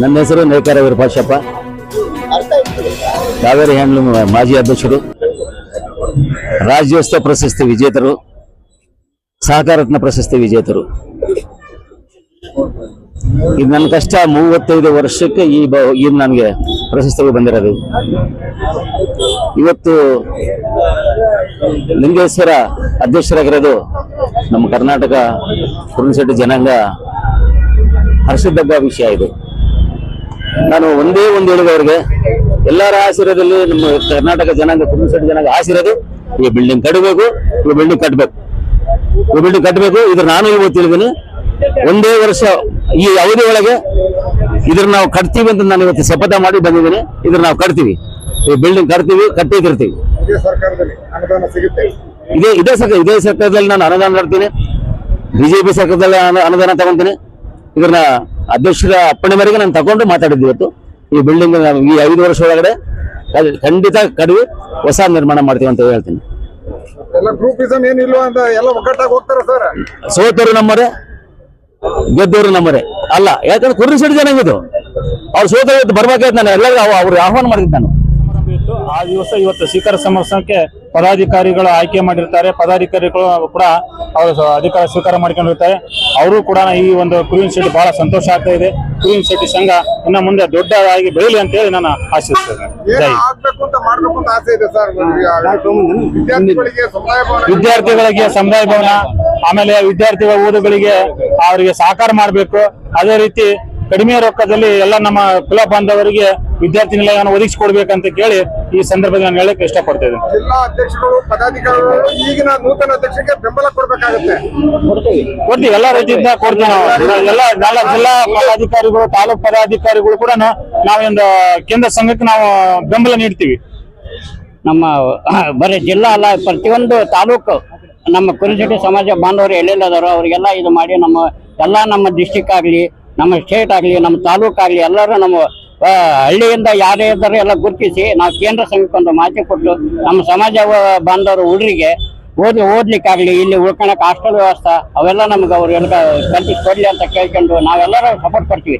ನನ್ನ ಹೆಸರು ನೇಕಾರ ವಿರೂಪಾಕ್ಷಪ್ಪ ಕಾವೇರಿ ಹ್ಯಾಂಡ್ಲೂಮ್ ಮಾಜಿ ಅಧ್ಯಕ್ಷರು. ರಾಜ್ಯೋತ್ಸವ ಪ್ರಶಸ್ತಿ ವಿಜೇತರು. ಸಹಕಾರತ್ನ ಪ್ರಶಸ್ತಿ ವಿಜೇತರು. ಇದು ನನ್ನ ಕಷ್ಟ, ಮೂವತ್ತೈದು ವರ್ಷಕ್ಕೆ ಈ ಬ ಈ ನನಗೆ ಪ್ರಶಸ್ತಿಗಳು ಬಂದಿರೋದು. ಇವತ್ತು ಲಿಂಗೇಶ್ವರ ಅಧ್ಯಕ್ಷರಾಗಿರೋದು ನಮ್ಮ ಕರ್ನಾಟಕ ಕುರುಣಶೆಟ್ಟಿ ಜನಾಂಗ ಹರ್ಷದಗ್ಗ ವಿಷಯ ಇದು. ನಾನು ಒಂದೇ ಒಂದು ಹೇಳಿದವ್ರಿಗೆ ಎಲ್ಲರ ಆಶೀರ್ವದಲ್ಲಿ ನಮ್ಮ ಕರ್ನಾಟಕ ಜನಾಂಗ ಕುಟುಂಬ ಜನಾಂಗ ಆಶೀರ್ವಾದ ಈ ಬಿಲ್ಡಿಂಗ್ ಕಟ್ಟಬೇಕು ಈ ಬಿಲ್ಡಿಂಗ್ ಕಟ್ಟಬೇಕು. ಈ ಬಿಲ್ಡಿಂಗ್ ಕಟ್ಟಬೇಕು ಇದ್ರ ನಾನು ಇವತ್ತು ಹೇಳಿದ್ದೀನಿ. ಒಂದೇ ವರ್ಷ ಈ ಅವಧಿ ಒಳಗೆ ಇದ್ರ ನಾವು ಕಟ್ತೀವಿ ಅಂತ ನಾನು ಇವತ್ತು ಶಪಥ ಮಾಡಿ ಬಂದಿದ್ದೀನಿ. ಇದ್ರ ನಾವು ಕಟ್ತೀವಿ. ಈ ಬಿಲ್ಡಿಂಗ್ ಕಟ್ತೀವಿ ಕಟ್ಟಿದಿರ್ತೀವಿ ಇದೇ ಇದೇ ಇದೇ ಸರ್ಕಾರ ಇದೇ ಸರ್ಕಾರದಲ್ಲಿ ನಾನು ಅನುದಾನ ಮಾಡ್ತೀನಿ. ಬಿಜೆಪಿ ಸರ್ಕಾರದಲ್ಲಿ ಅನು- ಅನುದಾನ ತಗೊಂತೀನಿ. ಇದ್ರನ್ನ ಅಧ್ಯಕ್ಷರ ಅಪ್ಪಣೆ ಮೇರೆಗೆ ನಾನು ತಗೊಂಡು ಮಾತಾಡಿದ್ದು ಇವತ್ತು. ಈ ಬಿಲ್ಡಿಂಗ್ ಈ ಐದು ವರ್ಷ ಒಳಗಡೆ ಖಂಡಿತ ಕಡಿಮೆ ಹೊಸ ನಿರ್ಮಾಣ ಮಾಡ್ತೀವಿ ಅಂತ ಹೇಳ್ತೀನಿ. ಎಲ್ಲ ಗ್ರೂಪಿಸಮ್ ಏನಿಲ್ವಾ ಅಂತ ಎಲ್ಲ ಒಗ್ಗಟ್ಟಾಗಿ ಹೋಗ್ತಾರ ಸರ್? ಸೋತರು ನಮ್ಮರೇ ಗೆದ್ದವರು ನಮ್ಮರೆ ಅಲ್ಲ ಯಾಕಂದ್ರೆ ಕುರ್ರಿ ಸಿಡಿ ಜನ ಇದು. ಅವ್ರು ಸೋತರು ಬರ್ಬೇಕಾಯ್ತು ನಾನು ಎಲ್ಲರಿಗೂ ಅವ್- ಅವ್ರಿಗೆ ಆಹ್ವಾನ ಮಾಡಿದ್ದು ನಾನು. ಆ ದಿವಸ ಇವತ್ತು ಸ್ವೀಕಾರ ಸಮಾರಂಭಕ್ಕೆ ಪದಾಧಿಕಾರಿಗಳು ಆಯ್ಕೆ ಮಾಡಿರ್ತಾರೆ. ಪದಾಧಿಕಾರಿಗಳು ಕೂಡ ಅವರು ಅಧಿಕಾರ ಸ್ವೀಕಾರ ಮಾಡ್ಕೊಂಡಿರ್ತಾರೆ. ಅವರು ಕೂಡ ಈ ಒಂದು ಕುರಿನ್ ಶೆಟ್ಟಿ ಬಹಳ ಸಂತೋಷ ಆಗ್ತಾ ಇದೆ. ಕುರಿನ್ ಶೆಟ್ಟಿ ಸಂಘ ಇನ್ನ ಮುಂದೆ ದೊಡ್ಡದಾಗಿ ಬೆಳೀಲಿ ಅಂತ ಹೇಳಿ ನಾನು ಆಶಿಸ್ತೇನೆ. ವಿದ್ಯಾರ್ಥಿಗಳಿಗೆ ಸಮುದಾಯ ಭವನ ಆಮೇಲೆ ವಿದ್ಯಾರ್ಥಿಗಳ ಓದುಗಳಿಗೆ ಅವರಿಗೆ ಸಹಕಾರ ಮಾಡಬೇಕು. ಅದೇ ರೀತಿ ಕಡಿಮೆ ರೊಕ್ಕದಲ್ಲಿ ಎಲ್ಲ ನಮ್ಮ ಕುಲ ಬಾಂಧವರಿಗೆ ವಿದ್ಯಾರ್ಥಿ ನಿಲಯವನ್ನು ಒದಗಿಸಿಕೊಡ್ಬೇಕಂತ ಕೇಳಿ ಈ ಸಂದರ್ಭದಲ್ಲಿ ನಾನು ಹೇಳಕ್ಕೆ ಇಷ್ಟಪಡ್ತಾ ಇದ್ದೇನೆ. ಜಿಲ್ಲಾ ಅಧ್ಯಕ್ಷರು ಪದಾಧಿಕಾರಿಗಳು ಈಗಿನ ನೂತನ ಅಧ್ಯಕ್ಷಕ್ಕೆ ಬೆಂಬಲ ಕೊಡ್ಬೇಕಾಗುತ್ತೆ. ಕೊಡ್ತೀವಿ ಎಲ್ಲ ರೀತಿಯಿಂದ ಕೊಡ್ತೀವಿ ನಾವು. ಎಲ್ಲ ಎಲ್ಲ ಜಿಲ್ಲಾ ಪದಾಧಿಕಾರಿಗಳು ತಾಲೂಕು ಪದಾಧಿಕಾರಿಗಳು ಕೂಡ ನಾವೊಂದು ಕೇಂದ್ರ ಸಂಘಕ್ಕೆ ನಾವು ಬೆಂಬಲ ನೀಡ್ತೀವಿ. ನಮ್ಮ ಬರೀ ಜಿಲ್ಲಾ ಅಲ್ಲ ಪ್ರತಿಯೊಂದು ತಾಲೂಕು ನಮ್ಮ ಕುರಿಸಿಟಿ ಸಮಾಜ ಬಾಂಧವರು ಎಲ್ಲೆಲ್ಲದಾರೋ ಅವರಿಗೆಲ್ಲ ಇದು ಮಾಡಿ ನಮ್ಮ ಎಲ್ಲ ನಮ್ಮ ಡಿಸ್ಟಿಕ್ ಆಗಲಿ ನಮ್ಮ ಸ್ಟೇಟ್ ಆಗಲಿ ನಮ್ಮ ತಾಲೂಕಾಗಲಿ ಎಲ್ಲರೂ ನಮ್ಮ ಹಳ್ಳಿಯಿಂದ ಯಾರೇ ಇದ್ದಾರೆ ಎಲ್ಲ ಗುರುತಿಸಿ ನಾವು ಕೇಂದ್ರ ಸಂಘಕ್ಕೆ ಒಂದು ಮಾಹಿತಿ ಕೊಟ್ಟು ನಮ್ಮ ಸಮಾಜ ಬಾಂಧವರು ಹುಡುಗರಿಗೆ ಓದಿ ಓದ್ಲಿಕ್ಕಾಗಲಿ, ಇಲ್ಲಿ ಉಳ್ಕೊಳಕ್ಕೆ ಹಾಸ್ಟೆಲ್ ವ್ಯವಸ್ಥೆ, ಅವೆಲ್ಲ ನಮ್ಗೆ ಅವ್ರು ಎಲ್ಲ ಕಲ್ಪಿಸಿ ಕೊಡಲಿ ಅಂತ ಕೇಳ್ಕೊಂಡು ನಾವೆಲ್ಲರೂ ಸಪೋರ್ಟ್ ಕೊಡ್ತೀವಿ.